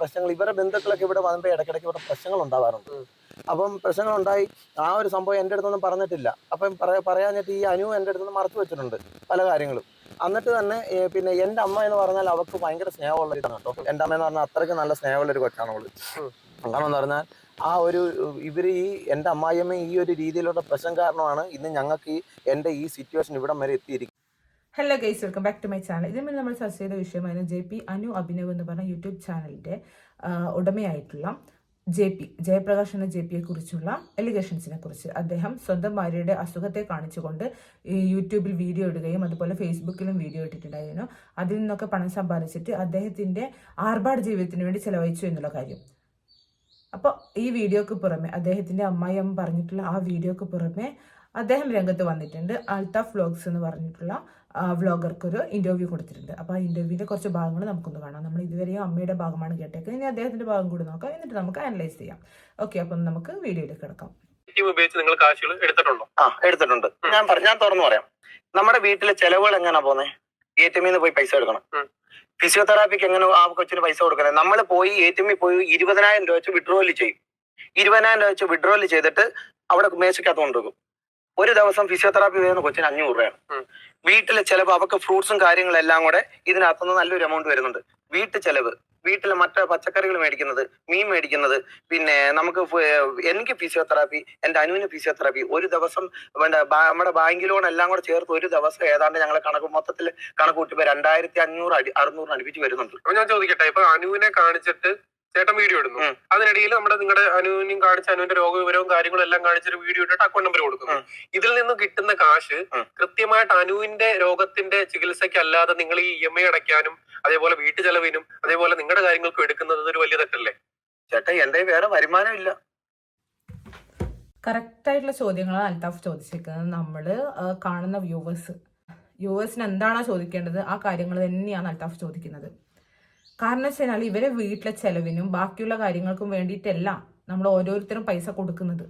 പ്രശ്നങ്ങൾ ഇവരുടെ ബന്ധുക്കളൊക്കെ ഇവിടെ വന്നപ്പോൾ ഇടയ്ക്കിടയ്ക്ക് ഇവിടെ പ്രശ്നങ്ങൾ ഉണ്ടാവാറുണ്ട്. അപ്പം പ്രശ്നങ്ങൾ ഉണ്ടായി ആ ഒരു സംഭവം എന്റെ അടുത്തൊന്നും പറഞ്ഞിട്ടില്ല. അപ്പം പറയാ പറയാഞ്ഞിട്ട് ഈ അനു എന്റെ അടുത്തൊന്നും മറച്ചു വെച്ചിട്ടുണ്ട് പല കാര്യങ്ങളും. എന്നിട്ട് തന്നെ പിന്നെ എന്റെ അമ്മ എന്ന് പറഞ്ഞാൽ അവർക്ക് ഭയങ്കര സ്നേഹമുള്ള ഇതാണ് കേട്ടോ. എന്റെ അമ്മ എന്ന് പറഞ്ഞാൽ അത്രയ്ക്ക് നല്ല സ്നേഹമുള്ള ഒരു കൊച്ചാണ് അവൾ. കാരണം എന്ന് പറഞ്ഞാൽ ആ ഒരു ഇവർ ഈ എന്റെ അമ്മായിയമ്മ ഈ ഒരു രീതിയിലുള്ള പ്രശ്നം കാരണമാണ് ഇന്ന് ഞങ്ങൾക്ക് ഈ എന്റെ ഈ സിറ്റുവേഷൻ ഇവിടം വരെ എത്തിയിരിക്കുന്നത്. Hello guys welcome back to my channel ഇതിന് നമ്മൾ ചർച്ച ചെയ്ത വിഷയമായിരുന്നു ജെ പി അനു അഭിനവ് എന്ന് പറഞ്ഞ യൂട്യൂബ് ചാനലിന്റെ ഉടമയായിട്ടുള്ള ജെ പി ജയപ്രകാശ് എന്ന ജെ പിയെ കുറിച്ചുള്ള എലിഗേഷൻസിനെ കുറിച്ച്. അദ്ദേഹം സ്വന്തം ഭാര്യയുടെ അസുഖത്തെ കാണിച്ചുകൊണ്ട് യൂട്യൂബിൽ വീഡിയോ ഇടുകയും അതുപോലെ ഫേസ്ബുക്കിലും വീഡിയോ ഇട്ടിട്ടുണ്ടായിരുന്നു. അതിൽ നിന്നൊക്കെ പണം സമ്പാദിച്ചിട്ട് അദ്ദേഹത്തിന്റെ ആർഭാട് ജീവിതത്തിന് വേണ്ടി ചെലവഴിച്ചു എന്നുള്ള കാര്യം. അപ്പോൾ ഈ വീഡിയോക്ക് പുറമെ അദ്ദേഹത്തിന്റെ അമ്മായിയമ്മ പറഞ്ഞിട്ടുള്ള ആ വീഡിയോക്ക് പുറമെ അദ്ദേഹം രംഗത്ത് വന്നിട്ടുണ്ട്. അൽത്താഫ് വ്ലോഗ്സ് എന്ന് പറഞ്ഞിട്ടുള്ള വ്ളോഗർക്ക് ഒരു ഇന്റർവ്യൂ കൊടുത്തിട്ടുണ്ട്. അപ്പോൾ ആ ഇന്റർവ്യൂവിന്റെ കുറച്ച് ഭാഗങ്ങൾ നമുക്കൊന്ന് കാണാം. നമ്മൾ ഇതുവരെയും അമ്മയുടെ ഭാഗമാണ് കേട്ടേക്കുന്നത് ഇനി അദ്ദേഹത്തിന്റെ ഭാഗം കൂടി നോക്കാം. എന്നിട്ട് നമുക്ക് അനലൈസ് ചെയ്യാം. ഓക്കെ അപ്പം നമുക്ക് വീഡിയോയിലേക്ക് കിടക്കാം. ടീം ഉപയോഗിച്ച് നിങ്ങൾ കാശുകൾ എടുത്തിട്ടുണ്ടോ? ആ എടുത്തിട്ടുണ്ട്. ഞാൻ ഞാൻ തുറന്നു പറയാം. നമ്മുടെ വീട്ടിലെ ചെലവുകൾ എങ്ങനെയാ പോന്നെ? എ ടി എമ്മിൽ നിന്ന് പോയി പൈസ എടുക്കണം. ഫിസിയോതെറാപ്പിക്ക് എങ്ങനെ ആ കൊച്ചിന് പൈസ കൊടുക്കണം? നമ്മൾ പോയി എ ടി എമ്മിൽ പോയി ഇരുപതിനായിരം രൂപ വെച്ച് വിഡ്രോയിൽ ചെയ്യും. ഇരുപതിനായിരം രൂപ വെച്ച് വിഡ്രോയിൽ ചെയ്തിട്ട് അവിടെ മേശക്കകത്ത് കൊണ്ടുപോകും ഒരു ദിവസം ഫിസിയോതെറാപ്പി വരുന്ന കൊച്ചിന് അഞ്ഞൂറ് രൂപയാണ്. വീട്ടിൽ ചിലവ് അവർക്ക് ഫ്രൂട്ട്സും കാര്യങ്ങളും എല്ലാം കൂടെ ഇതിനകത്തുനിന്ന് നല്ലൊരു എമൗണ്ട് വരുന്നുണ്ട്. വീട്ടു ചെലവ് വീട്ടിലെ മറ്റു പച്ചക്കറികൾ മേടിക്കുന്നത് മീൻ മേടിക്കുന്നത് പിന്നെ നമുക്ക് എനിക്ക് ഫിസിയോതെറാപ്പി എന്റെ അനുവിന് ഫിസിയോതെറാപ്പി ഒരു ദിവസം വേണ്ട നമ്മുടെ ബാങ്ക് ലോൺ എല്ലാം കൂടെ ചേർത്ത് ഒരു ദിവസം ഏതാണ്ട് ഞങ്ങൾ കണക്ക് മൊത്തത്തിൽ കണക്ക് കൂട്ടിപ്പോ രണ്ടായിരത്തി അഞ്ഞൂറ് അടി അറുന്നൂറിന് അടുപ്പിച്ച് വരുന്നുണ്ട്. അപ്പൊ ഞാൻ ചോദിക്കട്ടെ ഇപ്പൊ അനുവിനെ കാണിച്ചിട്ട് ചേട്ടൻ വീഡിയോ ഇടുന്നു. അതിനിടയിൽ നമ്മുടെ നിങ്ങളുടെ അനുവിനും കാണിച്ച അനുവിന്റെ രോഗവിവരവും കാര്യങ്ങളും എല്ലാം കാണിച്ചൊരു വീഡിയോ ഇട്ടിട്ട് അക്കൗണ്ട് നമ്പർ കൊടുക്കുന്നു. ഇതിൽ നിന്ന് കിട്ടുന്ന കാശ് കൃത്യമായിട്ട് അനുവിന്റെ രോഗത്തിന്റെ ചികിത്സയ്ക്ക് അല്ലാതെ നിങ്ങൾ ഈ ഇ എം ഐ അടയ്ക്കാനും അതേപോലെ വീട്ടു ചെലവിനും അതേപോലെ നിങ്ങളുടെ കാര്യങ്ങൾക്കും എടുക്കുന്നത് ഒരു വലിയ തെറ്റല്ലേ? ചേട്ടൻ എന്റെ വേറെ വരുമാനം ഇല്ല. കറക്റ്റായിട്ടുള്ള ചോദ്യങ്ങളാണ് അൽതാഫ് ചോദിച്ചിരിക്കുന്നത് നമ്മൾ കാണുന്ന വ്യൂവേഴ്സ് വ്യൂവേഴ്സിന് എന്താണോ ചോദിക്കേണ്ടത് ആ കാര്യങ്ങൾ തന്നെയാണ് അൽതാഫ് ചോദിക്കുന്നത്. കാരണം വെച്ച് കഴിഞ്ഞാൽ ഇവരെ വീട്ടിലെ ചെലവിനും ബാക്കിയുള്ള കാര്യങ്ങൾക്കും വേണ്ടിയിട്ടല്ല നമ്മൾ ഓരോരുത്തരും പൈസ കൊടുക്കുന്നത്.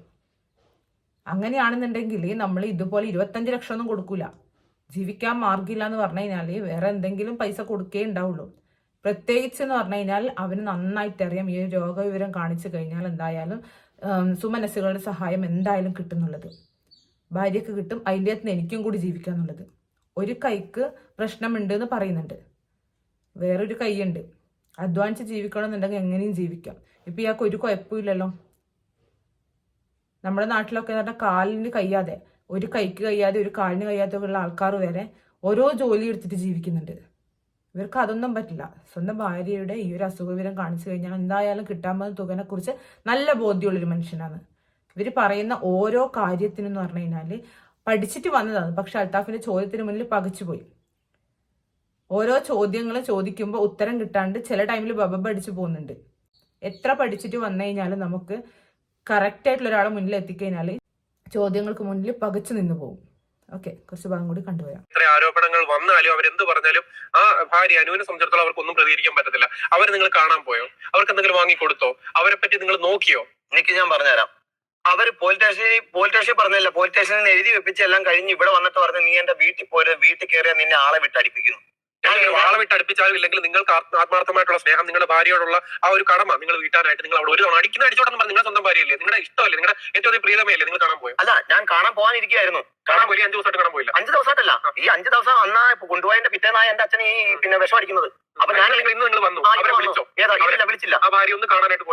അങ്ങനെയാണെന്നുണ്ടെങ്കിൽ നമ്മൾ ഇതുപോലെ ഇരുപത്തഞ്ച് ലക്ഷം ഒന്നും കൊടുക്കൂല. ജീവിക്കാൻ മാർഗില്ല എന്ന് പറഞ്ഞു കഴിഞ്ഞാൽ വേറെ എന്തെങ്കിലും പൈസ കൊടുക്കേ ഉണ്ടാവുള്ളൂ. പ്രത്യേകിച്ച് എന്ന് പറഞ്ഞു കഴിഞ്ഞാൽ അവന് നന്നായിട്ട് അറിയാം. ഈ രോഗവിവരം കാണിച്ചു കഴിഞ്ഞാൽ എന്തായാലും സുമനസ്സുകളുടെ സഹായം എന്തായാലും കിട്ടുന്നുള്ളത്. ഭാര്യക്ക് കിട്ടും. അതിന്റെ അകത്ത് എനിക്കും കൂടി ജീവിക്കാന്നുള്ളത്. ഒരു കൈക്ക് പ്രശ്നമുണ്ട് എന്ന് പറയുന്നുണ്ട്. വേറൊരു കൈയുണ്ട്. അധ്വാനിച്ച് ജീവിക്കണം എന്നുണ്ടെങ്കിൽ എങ്ങനെയും ജീവിക്കാം. ഇപ്പം ഇയാൾക്ക് ഒരു കുഴപ്പമില്ലല്ലോ. നമ്മുടെ നാട്ടിലൊക്കെ എന്ന് പറഞ്ഞാൽ കാലിന് കഴിയാതെ ഒരു കൈക്ക് കഴിയാതെ ഒരു കാലിന് ഉള്ള ആൾക്കാർ വരെ ഓരോ ജോലി എടുത്തിട്ട് ജീവിക്കുന്നുണ്ട്. ഇവർക്ക് അതൊന്നും പറ്റില്ല. സ്വന്തം ഭാര്യയുടെ ഈ ഒരു അസുഖവിവരം കാണിച്ചു കഴിഞ്ഞാൽ എന്തായാലും കിട്ടാൻ പോകുന്ന തുകനെ കുറിച്ച് നല്ല ബോധ്യമുള്ളൊരു മനുഷ്യനാണ്. ഇവർ പറയുന്ന ഓരോ കാര്യത്തിനെന്ന് പറഞ്ഞു കഴിഞ്ഞാൽ പഠിച്ചിട്ട് വന്നതാണ്. പക്ഷെ അൽത്താഫിന്റെ ചോദ്യത്തിന് മുന്നിൽ പകച്ചുപോയി. ഓരോ ചോദ്യങ്ങൾ ചോദിക്കുമ്പോൾ ഉത്തരം കിട്ടാണ്ട് ചില ടൈമിൽ ബബ പഠിച്ചു പോകുന്നുണ്ട്. എത്ര പഠിച്ചിട്ട് വന്നു കഴിഞ്ഞാലും നമുക്ക് കറക്റ്റായിട്ടുള്ള ഒരാളെ മുന്നിൽ എത്തിക്കഴിഞ്ഞാൽ ചോദ്യങ്ങൾക്ക് മുന്നിൽ പകച്ചു നിന്ന് പോകും. ഓക്കെ കുറച്ച് ഭാഗം കൂടി കണ്ടുവരാം ഇത്ര ആരോപണങ്ങൾ വന്നാലും അവരെന്ത് പറഞ്ഞാലും ആ ഭാര്യ അനുവിനെ സംബന്ധിച്ചിടത്തോളം അവർക്കൊന്നും പ്രതികരിക്കാൻ പറ്റത്തില്ല. അവർ നിങ്ങൾ കാണാൻ പോയോ? അവർക്ക് എന്തെങ്കിലും വാങ്ങിക്കൊടുത്തോ? അവരെ പറ്റി നിങ്ങൾ നോക്കിയോ? എനിക്ക് ഞാൻ പറഞ്ഞുതരാം. അവർ പോലീസ് സ്റ്റേഷനിൽ പോലീസ് സ്റ്റേഷനിൽ പറഞ്ഞില്ല പോലീസ് സ്റ്റേഷനിൽ എഴുതി വെപ്പിച്ച് എല്ലാം കഴിഞ്ഞ് ഇവിടെ വന്നിട്ട് പറഞ്ഞു നീ എന്റെ വീട്ടിൽ പോരെ വീട്ടിൽ കയറിയാൽ നിന്നെ ആളെ വിട്ട് അടിപ്പിക്കുന്നു ഞാൻ വാളമിട്ട് അടുപ്പിച്ചാലും ഇല്ലെങ്കിൽ നിങ്ങൾക്ക് ആത്മാർത്ഥമായിട്ടുള്ള സ്നേഹം നിങ്ങളുടെ ഭാര്യയോടുള്ള ആ ഒരു കടമ നിങ്ങൾ വീട്ടാനായിട്ട് നിങ്ങൾ അവിടെ ഒരു തവണ അടിക്കുന്ന അടിച്ചോട്ടെന്ന് പറഞ്ഞു നിങ്ങളുടെ സ്വന്തം ഭാര്യയല്ലേ? നിങ്ങളുടെ ഇഷ്ടമല്ലേ? നിങ്ങളുടെ ഏറ്റവും അധികം പ്രിയതമയല്ലേ നിങ്ങൾ കാണാൻ പോയോ അല്ല ഞാൻ കാണാൻ പോകാനിരിക്കുകയായിരുന്നു കാണാൻ പോയി അഞ്ചു ദിവസമായിട്ട് കാണാൻ പോയില്ല. അഞ്ച് ദിവസമായിട്ടല്ല. ഈ അഞ്ച് ദിവസം അന്നാ കൊണ്ടുപോയതിന്റെ പിറ്റേന്നായ എന്റെ അച്ഛൻ ഈ പിന്നെ വിഷം അടിക്കുന്നത്. അപ്പൊ ഞാൻ ഇന്ന് നിങ്ങൾ വന്നു. അവരെ വിളിച്ചോ. ഏതാ? വിളിച്ചില്ല. ആ ഭാര്യ ഒന്ന് കാണാനായിട്ട്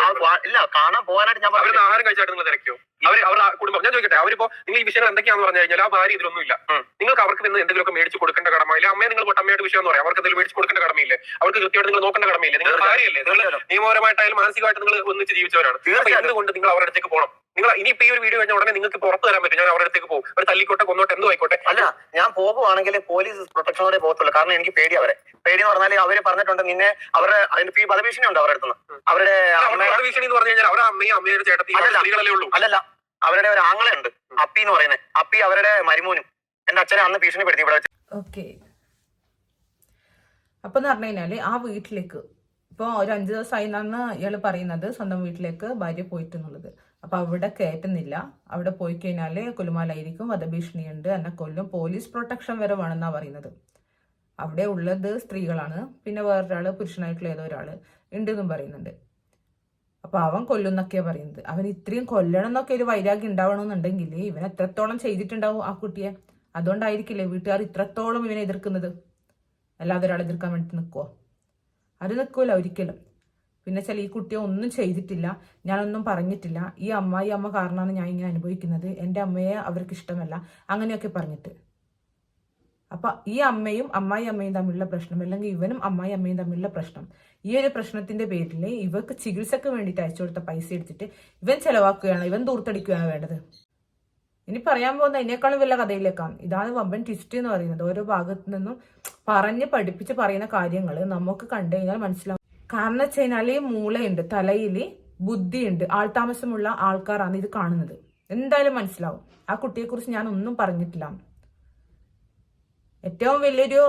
ഇല്ല കാണാൻ പോകാനായിട്ട് ഞാൻ അവരുടെ ആഹാരം കഴിച്ചായിട്ട് നിങ്ങൾ തിരക്കിയോ? അവർ അവരുടെ കുടുംബം. ഞാൻ ചോദിക്കട്ടെ അവരിപ്പോ നിങ്ങൾ ഈ വിഷയങ്ങൾ എന്തൊക്കെയാന്ന് പറഞ്ഞു കഴിഞ്ഞാൽ ആ ഭാര്യ ഇതിലൊന്നും ഇല്ല നിങ്ങൾക്ക് അവർക്ക് നിന്ന് എന്തെങ്കിലുമൊക്കെ മേടിച്ച് കൊടുക്കേണ്ട കടമയില്ല? അമ്മയെ നിങ്ങൾ പൊട്ടമ്മയുടെ വിഷയം എന്ന് പറയാം. അവർക്ക് എന്തെങ്കിലും മേടിച്ച് കൊടുക്കേണ്ട കടമയില്ലേ? അവർക്ക് കൃത്യമായിട്ട് നിങ്ങൾ നോക്കേണ്ട കടമയില്ലേ? നിങ്ങൾ ഭാര്യയല്ലേ? നിങ്ങൾ. നിയമപരമായിട്ടായാലും മാനസികമായിട്ട് നിങ്ങൾ ഒന്നിച്ച് ജീവിച്ചവരാണ്. തീർച്ചയായും. എന്തുകൊണ്ട് നിങ്ങൾ അവരുടെ അടുത്തേക്ക് പോകണം? നിങ്ങൾ ഇനി ഇനിയിപ്പോ ഈ ഒരു വീഡിയോ കഴിഞ്ഞ ഉടനെ നിങ്ങൾക്ക് പുറത്ത് തരാൻ പറ്റും. ഞാൻ അവരുടെ അടുത്തേക്ക് പോകും. ഒരു തല്ലിക്കോട്ടെ കൊന്നോട്ടെ എന്തോ ആയിക്കോട്ടെ. അല്ല ഞാൻ പോകുവാണെങ്കിൽ പോലീസ് പ്രൊട്ടക്ഷനോടെ പോകത്തുള്ളൂ. കാരണം എനിക്ക് പേടി അവരെ. പേടി എന്ന് പറഞ്ഞാൽ അവർ പറഞ്ഞിട്ടുണ്ട് നിന്നെ അവരുടെ അതിന്റെ ഈ വധഭീഷണി ഉണ്ട് അവരുടെ അടുത്തുനിന്ന്. അവരുടെ അവരുടെ അമ്മയുടെ വധ ഭീഷണി എന്ന് പറഞ്ഞു കഴിഞ്ഞാൽ അവരുടെ അമ്മയും അമ്മയുടെ ചേട്ടത്തി അല്ലല്ല. ഉള്ളൂ. അല്ലല്ല. അവരുടെ ഒരു ആങ്ങളുണ്ട് അപ്പി എന്ന് പറയുന്നത് അപ്പി അവരുടെ മരുമോനും. എന്റെ അച്ഛനെ അന്ന് ഭീഷണിപ്പെടുത്തി ഇവിടെ വെച്ച്. ഓക്കെ. അപ്പൊ എന്ന് പറഞ്ഞു കഴിഞ്ഞാൽ ആ വീട്ടിലേക്ക് ഇപ്പോൾ ഒരു അഞ്ച് ദിവസമായി എന്നാണ് ഇയാൾ പറയുന്നത്. സ്വന്തം വീട്ടിലേക്ക് ഭാര്യ പോയിട്ടെന്നുള്ളത്. അപ്പൊ അവിടെ കയറ്റുന്നില്ല അവിടെ പോയി കഴിഞ്ഞാൽ കുലുമാലായിരിക്കും വധഭീഷണിയുണ്ട് എന്നെ കൊല്ലും. പോലീസ് പ്രൊട്ടക്ഷൻ വരെ വേണമെന്നാണ് പറയുന്നത്. അവിടെ ഉള്ളത് സ്ത്രീകളാണ്. പിന്നെ വേറൊരാൾ പുരുഷനായിട്ടുള്ള ഏതോ ഒരാൾ ഉണ്ട് എന്നും പറയുന്നുണ്ട്. അപ്പൊ അവൻ കൊല്ലുന്നൊക്കെയാ പറയുന്നത്. അവൻ ഇത്രയും കൊല്ലണം എന്നൊക്കെ ഒരു വൈരാഗ്യം ഉണ്ടാവണമെന്നുണ്ടെങ്കിൽ ഇവൻ എത്രത്തോളം ചെയ്തിട്ടുണ്ടാവും ആ കുട്ടിയെ? അതുകൊണ്ടായിരിക്കില്ലേ വീട്ടുകാർ ഇത്രത്തോളം ഇവനെ എതിർക്കുന്നത്? അല്ലാതെ ഒരാളെ എതിർക്കാൻ വേണ്ടി നിൽക്കുവോ അത് നിൽക്കില്ല ഒരിക്കലും. പിന്നെ വെച്ചാൽ ഈ കുട്ടിയെ ഒന്നും ചെയ്തിട്ടില്ല ഞാനൊന്നും പറഞ്ഞിട്ടില്ല. ഈ അമ്മായി അമ്മ കാരണമാണ് ഞാൻ ഇങ്ങനെ അനുഭവിക്കുന്നത്. എന്റെ അമ്മയെ അവർക്ക് ഇഷ്ടമല്ല. അങ്ങനെയൊക്കെ പറഞ്ഞിട്ട്. അപ്പൊ ഈ അമ്മയും അമ്മായി അമ്മയും തമ്മിലുള്ള പ്രശ്നം അല്ലെങ്കിൽ ഇവനും അമ്മായി അമ്മയും തമ്മിലുള്ള പ്രശ്നം ഈ ഒരു പ്രശ്നത്തിന്റെ പേരിൽ ഇവർക്ക് ചികിത്സക്ക് വേണ്ടിയിട്ട് അയച്ചു കൊടുത്ത പൈസ എടുത്തിട്ട് ഇവൻ ചെലവാക്കുകയാണ് ഇവൻ ദൂർത്തടിക്കുകയാണ് വേണ്ടത്. ഇനി പറയാൻ പോകുന്ന അതിനേക്കാളും വല്ല കഥയിലേക്കാണ്. ഇതാണ് വമ്പൻ ട്വിസ്റ്റ് എന്ന് പറയുന്നത്. ഓരോ ഭാഗത്തു നിന്നും പറഞ്ഞ് പഠിപ്പിച്ച് പറയുന്ന കാര്യങ്ങൾ നമുക്ക് കണ്ടു കഴിഞ്ഞാൽ മനസ്സിലാവും. കാരണം വെച്ച് കഴിഞ്ഞാൽ മൂളയുണ്ട് തലയിൽ ബുദ്ധിയുണ്ട് ആൾതാമസമുള്ള ആൾക്കാരാണ് ഇത് കാണുന്നത്. എന്തായാലും മനസ്സിലാവും. ആ കുട്ടിയെക്കുറിച്ച് ഞാൻ ഒന്നും പറഞ്ഞിട്ടില്ല. ഏറ്റവും വലിയൊരു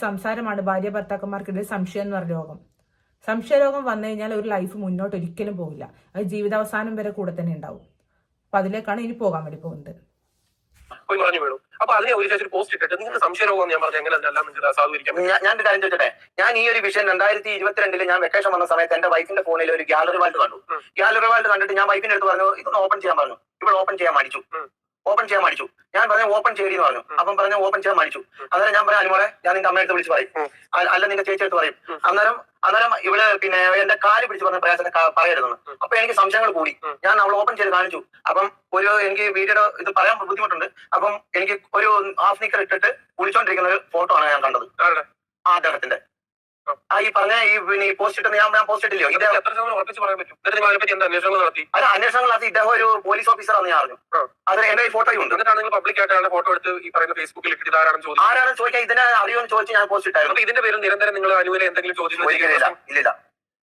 സംസാരമാണ് ഭാര്യ ഭർത്താക്കന്മാർക്കിടയിൽ സംശയം എന്ന് പറഞ്ഞ രോഗം. സംശയരോഗം വന്നു കഴിഞ്ഞാൽ ഒരു ലൈഫ് മുന്നോട്ട് ഒരിക്കലും പോകില്ല. അത് ജീവിതാവസാനം വരെ കൂടെ തന്നെ ഉണ്ടാവും. അപ്പൊ അതിലേക്കാണ് ഇനി പോകാൻ വേണ്ടി പോകുന്നത്. പോയി പറഞ്ഞു വീണു അപ്പൊ അതിനെ ഒരു ശേഷം പോസ്റ്റ് ഇട്ടിട്ട് നിങ്ങൾക്ക് സംശയരോഗം ഞാൻ പറഞ്ഞു എങ്ങനെ അല്ല നിങ്ങൾക്ക് പറ്റും? ഞാൻ ഒരു കാര്യം ചോദിച്ചേ ഞാൻ ഈ ഒരു വിഷയം രണ്ടായിരത്തി ഇരുപത്തിരണ്ടിൽ ഞാൻ വെക്കേഷൻ വന്ന സമയത്ത് എന്റെ വൈഫിന്റെ ഫോണിൽ ഒരു ഗാലറി വാൾട്ട് കണ്ടു. ഗാലറി വാൾട്ട് കണ്ടിട്ട് ഞാൻ വൈഫിന്റെ അടുത്ത് പറഞ്ഞു ഇതൊന്ന് ഓപ്പൺ ചെയ്യാൻ പറഞ്ഞു. ഇവിടെ ഓപ്പൺ ചെയ്യാൻ മടിച്ചു. ഓപ്പൺ ചെയ്യാൻ മടിച്ചു. ഞാൻ പറഞ്ഞ ഓപ്പൺ ചെയ്തി എന്ന് പറഞ്ഞു. അപ്പം പറഞ്ഞ ഓപ്പൺ ചെയ്യാൻ മടിച്ചു. അന്നേരം ഞാൻ പറയാം അനുമോളെ ഞാൻ നിന്റെ അമ്മയെടുത്ത് വിളിച്ച് പറയും. അല്ല നിന്റെ ചേച്ചി എടുത്ത് പറയും. അന്നേരം അന്നേരം ഇവിടെ പിന്നെ എന്റെ കാൽ പിടിച്ച് പറഞ്ഞ പ്രയാസത്തെ കാ- പറയരുതെന്ന്. അപ്പൊ എനിക്ക് സംശയങ്ങൾ കൂടി. ഞാൻ അവൾ ഓപ്പൺ ചെയ്ത് കാണിച്ചു. അപ്പം ഒരു എനിക്ക് വീഡിയോ ഇത് പറയാൻ ബുദ്ധിമുട്ടുണ്ട്. അപ്പം എനിക്ക് ഒരു ഹാഫ് നിക്കർ ഇട്ടിട്ട് വിളിച്ചോണ്ടിരിക്കുന്ന ഒരു ഫോട്ടോ ആണ് ഞാൻ കണ്ടത്. ആ അദ്ദേഹത്തിന്റെ. ആ. ഈ പറഞ്ഞ ഈ പിന്നെ ഈ പോസ്റ്റ് ഇട്ട് ഞാൻ ഞാൻ പോസ്റ്റ് ഇട്ടില്ലയോ? ഇദ്ദേഹം എത്ര ശതമാനം ഉറപ്പിച്ച് പറയാൻ പറ്റും. എന്നിട്ട് നിങ്ങൾ അതിനെപ്പറ്റി എന്താ അന്വേഷണങ്ങൾ നടത്തി? അത് അന്വേഷണങ്ങൾ നടത്തി ഇദ്ദേഹം ഒരു പോലീസ് ഓഫീസറാണെന്ന് ഞാൻ അറിഞ്ഞു. അത് എന്റെ ഈ ഫോട്ടോയും ഉണ്ട് എന്നിട്ടാണ് നിങ്ങൾ പബ്ലിക് ആയിട്ട് ഫോട്ടോ എടുത്ത് ഈ പറയുന്ന ഫേസ്ബുക്കിൽ ഇട്ടിട്ട് ആരാണ് ചോദിച്ചു ആരാണ് ചോദിക്കാൻ ഇതിനെ അറിയുമെന്ന് ചോദിച്ച് ഞാൻ പോസ്റ്റ് ഇട്ടായിരുന്നു. അപ്പൊ ഇതിന്റെ പേരിൽ നിരന്തരം നിങ്ങൾ അനുവിനെ എന്തെങ്കിലും ചോദിച്ചു ഇല്ല. ഇല്ല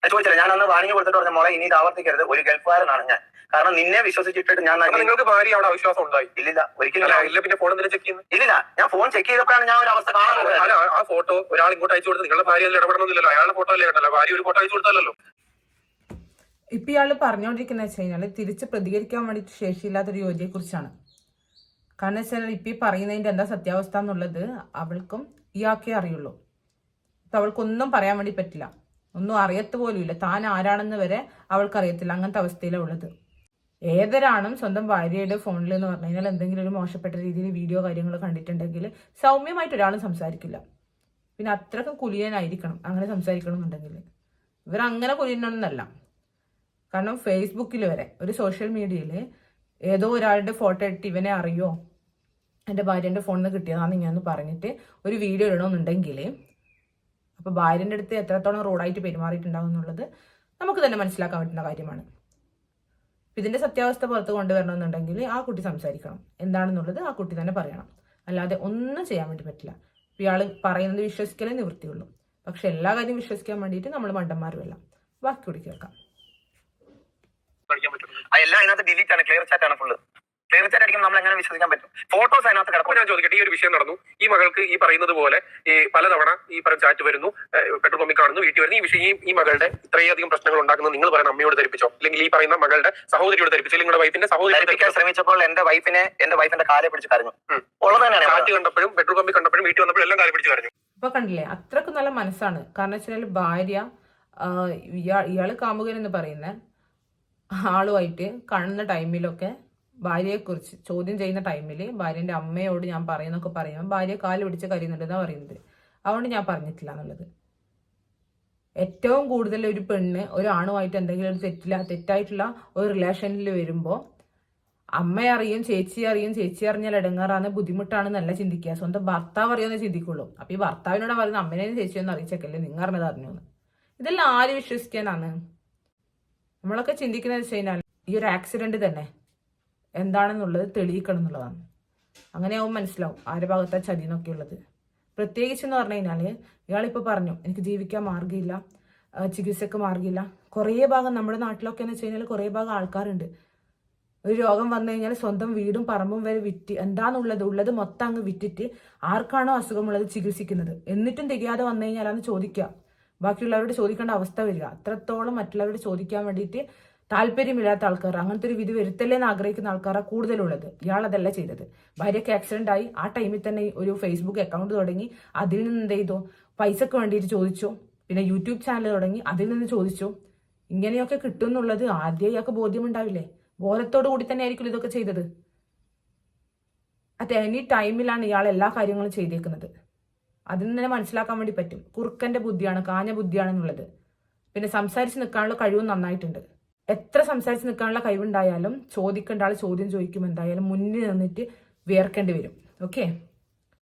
ഞാൻ ചോദിച്ചില്ല ഞാൻ അന്ന് വാണിംഗ് കൊടുത്തിട്ട് പറഞ്ഞ മോളെ ഇനി ഇത് ആവർത്തിക്കരുത്. ഒരു ഗൾഫുകാരനാണ് ഞാൻ. കാരണം നിന്നെ വിശ്വസിച്ചിട്ട് ഞാൻ നിങ്ങൾക്ക് ഭാര്യ അവിടെ അവിശ്വാസം ഉണ്ടായി? ഇല്ലില്ല ഒരിക്കലും ഇല്ല പിന്നെ ഫോൺ എന്തിനാ ചെക്ക് ചെയ്യുന്നത് ഇല്ലില്ല ഞാൻ ഫോൺ ചെക്ക് ചെയ്തപ്പോഴാണ് ഞാൻ ഒരു അവസ്ഥ കാണുന്നത്. ആ- ഫോട്ടോ ഒരാൾ ഇങ്ങോട്ട് അയച്ചു കൊടുത്ത് നിങ്ങളുടെ ഭാര്യ അതിൽ ഇടപെടണമെന്നില്ലല്ലോ. അയാളുടെ ഫോട്ടോ അല്ലേ കണ്ടല്ലോ ഭാര്യ ഒരു ഫോട്ടോ അയച്ചു കൊടുത്തല്ലോ ഇപ്പൊ ഇയാൾ പറഞ്ഞുകൊണ്ടിരിക്കുന്ന വെച്ച് കഴിഞ്ഞാൽ തിരിച്ച് പ്രതികരിക്കാൻ വേണ്ടിട്ട് ശേഷിയില്ലാത്ത ഒരു യോജിയെ കുറിച്ചാണ് കാരണം വെച്ചാൽ ഇപ്പൊ ഈ പറയുന്നതിന്റെ എന്താ സത്യാവസ്ഥ എന്നുള്ളത് അവൾക്കും ഇയാൾക്കേ അറിയുള്ളൂ. ഇപ്പൊ അവൾക്കൊന്നും പറയാൻ വേണ്ടി പറ്റില്ല. ഒന്നും അറിയത്ത് പോലും ഇല്ല താൻ ആരാണെന്ന് വരെ അവൾക്ക് അറിയത്തില്ല അങ്ങനത്തെ അവസ്ഥയിലാണ് ഉള്ളത്. ഏതൊരാണും സ്വന്തം ഭാര്യയുടെ ഫോണിൽ എന്ന് പറഞ്ഞു കഴിഞ്ഞാൽ എന്തെങ്കിലും ഒരു മോശപ്പെട്ട രീതിയിൽ വീഡിയോ കാര്യങ്ങൾ കണ്ടിട്ടുണ്ടെങ്കിൽ സൗമ്യമായിട്ട് ഒരാളും സംസാരിക്കില്ല. പിന്നെ അത്രക്കും കുലിയനായിരിക്കണം അങ്ങനെ സംസാരിക്കണമെന്നുണ്ടെങ്കിൽ. ഇവർ അങ്ങനെ കുലിയനൊന്നല്ല കാരണം ഫേസ്ബുക്കിൽ വരെ ഒരു സോഷ്യൽ മീഡിയയിൽ ഏതോ ഒരാളുടെ ഫോട്ടോ ഇട്ട് ഇവനെ അറിയോ? എന്റെ ഭാര്യന്റെ ഫോണിൽ നിന്ന് കിട്ടിയതാണെന്ന് ഇങ്ങനെ പറഞ്ഞിട്ട് ഒരു വീഡിയോ ഇടണമെന്നുണ്ടെങ്കിൽ അപ്പോൾ ഭാര്യന്റെ അടുത്ത് എത്രത്തോളം റോഡായിട്ട് പെരുമാറിയിട്ടുണ്ടാവും എന്നുള്ളത് നമുക്ക് തന്നെ മനസ്സിലാക്കാൻ പറ്റുന്ന കാര്യമാണ്. ഇതിന്റെ സത്യാവസ്ഥ പുറത്ത് കൊണ്ടുവരണമെന്നുണ്ടെങ്കിൽ ആ കുട്ടി സംസാരിക്കണം. എന്താണെന്നുള്ളത് ആ കുട്ടി തന്നെ പറയണം. അല്ലാതെ ഒന്നും ചെയ്യാൻ വേണ്ടി പറ്റില്ല. ഇയാൾ പറയുന്നത് വിശ്വസിക്കലേ നിവൃത്തിയുള്ളൂ. പക്ഷെ എല്ലാ കാര്യം വിശ്വസിക്കാൻ വേണ്ടിയിട്ട് നമ്മൾ മണ്ടന്മാരുമല്ല ബാക്കി കൂടി കേൾക്കാം. ഡിലീറ്റ് ആണ്. ക്ലിയർ ചാറ്റ് ആണ് ചാറ്റ് നമ്മൾ എങ്ങനെ വിശ്വസിക്കാൻ പറ്റും? ഫോട്ടോസ് അതിനകത്ത് കിടക്കും ഞാൻ ചോദിക്കട്ടെ ഈ ഒരു വിഷയം നടന്നു. ഈ മകൾക്ക് ഈ പറയുന്നത് പോലെ ഈ പലതവണ ഈ പറഞ്ഞ ചാറ്റ് വരുന്നു പെട്രോൾ പമ്പിൽ കാണുന്നു വീട്ടിൽ വരുന്നു. ഈ വിഷയം ഈ- ഈ മകളുടെ ഇത്രയധികം പ്രശ്നങ്ങൾ ഉണ്ടാക്കുന്നത് നിങ്ങൾ പറയുന്ന അമ്മയോട് ധരിപ്പിച്ചോ? അല്ലെങ്കിൽ ഈ പറയുന്ന മകളുടെ സഹോദരിയോട് ധരിപ്പിച്ചോ? അല്ലെങ്കിൽ നിങ്ങളുടെ വൈഫിന്റെ സഹോദരി ശ്രമിച്ചപ്പോൾ എന്റെ വൈഫിനെ എന്റെ വൈഫിന്റെ കാലെ പിടിച്ച് കരഞ്ഞു. ഉള്ളത് തന്നെയാണ് ചാറ്റ് കണ്ടപ്പോഴും പെട്രോൾ പമ്പിൽ കണ്ടപ്പോഴും വീട്ടിൽ വന്നപ്പോഴും എല്ലാം കാലെ പിടിച്ച് കരഞ്ഞു. ഇപ്പൊ കണ്ടില്ലേ അത്രക്കും നല്ല മനസ്സാണ്. കാരണം വെച്ചാൽ ഭാര്യ ഇയാൾ ഇയാൾ കാമുകൻ എന്ന് പറയുന്ന ആളുമായിട്ട് കാണുന്ന ടൈമിലൊക്കെ ഭാര്യയെക്കുറിച്ച് ചോദ്യം ചെയ്യുന്ന ടൈമിൽ ഭാര്യന്റെ അമ്മയോട് ഞാൻ പറയുന്നൊക്കെ പറയുമ്പോൾ ഭാര്യ കാൽ പിടിച്ച് കരയുന്നുണ്ടെന്നാണ് പറയുന്നത്. അതുകൊണ്ട് ഞാൻ പറഞ്ഞിട്ടില്ല എന്നുള്ളത്. ഏറ്റവും കൂടുതൽ ഒരു പെണ്ണ് ഒരു ആണുമായിട്ട് എന്തെങ്കിലും ഒരു തെറ്റില്ല തെറ്റായിട്ടുള്ള ഒരു റിലേഷനിൽ വരുമ്പോൾ അമ്മ അറിയും ചേച്ചി അറിയും ചേച്ചി അറിഞ്ഞാൽ ബുദ്ധിമുട്ടാണ് ബുദ്ധിമുട്ടാണെന്നല്ല ചിന്തിക്കുക. സ്വന്തം ഭർത്താവ് അറിയുമെന്ന് ചിന്തിക്കുള്ളൂ. അപ്പോൾ ഈ ഭർത്താവിനോട് പറയുന്നത് അമ്മേനെയും ചേച്ചിയൊന്നും അറിയിച്ചേക്കല്ലേ നിങ്ങൾ അറിഞ്ഞത് അറിഞ്ഞു ഇതെല്ലാം ആര് വിശ്വസിക്കാനാണ്? നമ്മളൊക്കെ ചിന്തിക്കുന്നത് വെച്ച് കഴിഞ്ഞാൽ ഈ ഒരു ആക്സിഡന്റ് തന്നെ. എന്താണെന്നുള്ളത് തെളിയിക്കണം എന്നുള്ളതാണ് അങ്ങനെയാവും മനസ്സിലാവും ആരുടെ ഭാഗത്താ ചതി എന്നൊക്കെ ഉള്ളത് പ്രത്യേകിച്ച് എന്ന് പറഞ്ഞു കഴിഞ്ഞാൽ ഇയാളിപ്പോൾ പറഞ്ഞു എനിക്ക് ജീവിക്കാൻ മാർഗമില്ല ചികിത്സക്ക് മാർഗമില്ല. കുറേ ഭാഗം നമ്മുടെ നാട്ടിലൊക്കെ എന്ന് വെച്ച് കഴിഞ്ഞാൽ കുറേ ഭാഗം ആൾക്കാരുണ്ട്. ഒരു രോഗം വന്നു കഴിഞ്ഞാൽ സ്വന്തം വീടും പറമ്പും വരെ വിറ്റ് എന്താണുള്ളത് ഉള്ളത് മൊത്തം അങ്ങ് വിറ്റിട്ട് ആർക്കാണോ അസുഖമുള്ളത് ചികിത്സിക്കുന്നത്? എന്നിട്ടും തികയാതെ വന്നു കഴിഞ്ഞാൽ അന്ന് ചോദിക്കുക ബാക്കിയുള്ളവരോട് ചോദിക്കേണ്ട അവസ്ഥ വരിക. അത്രത്തോളം മറ്റുള്ളവരോട് ചോദിക്കാൻ വേണ്ടിയിട്ട് താല്പര്യമില്ലാത്ത ആൾക്കാർ അങ്ങനത്തെ ഒരു വിധി വരുത്തല്ലേ എന്ന് ആഗ്രഹിക്കുന്ന ആൾക്കാരാണ് കൂടുതലുള്ളത്. ഇയാൾ അതല്ല ചെയ്തത്. ഭാര്യയ്ക്ക് ആക്സിഡന്റ് ആയി. ആ ടൈമിൽ തന്നെ ഒരു ഫേസ്ബുക്ക് അക്കൗണ്ട് തുടങ്ങി. അതിൽ നിന്ന് എന്ത് ചെയ്തു? പൈസക്ക് വേണ്ടിയിട്ട് ചോദിച്ചു. പിന്നെ യൂട്യൂബ് ചാനൽ തുടങ്ങി. അതിൽ നിന്ന് ചോദിച്ചു. ഇങ്ങനെയൊക്കെ കിട്ടും എന്നുള്ളത് ആദ്യം ഇയാൾക്ക് ബോധ്യമുണ്ടാവില്ലേ? ബോധത്തോടു കൂടി തന്നെ ആയിരിക്കും ഇതൊക്കെ ചെയ്തത്. അറ്റ് എനി ടൈമിലാണ് ഇയാൾ എല്ലാ കാര്യങ്ങളും ചെയ്തേക്കുന്നത്. അതിൽ തന്നെ മനസ്സിലാക്കാൻ വേണ്ടി പറ്റും. കുറുക്കന്റെ ബുദ്ധിയാണ് കാഞ്ഞ ബുദ്ധിയാണെന്നുള്ളത്. പിന്നെ സംസാരിച്ച് നിൽക്കാനുള്ള കഴിവും നന്നായിട്ടുണ്ട്. എത്ര സംസാരിച്ച് നിൽക്കാനുള്ള കഴിവുണ്ടായാലും ചോദിക്കേണ്ട ആൾ ചോദ്യം ചോദിക്കും എന്തായാലും മുന്നിൽ നിന്നിട്ട് വിയർക്കേണ്ടി വരും. ഓക്കെ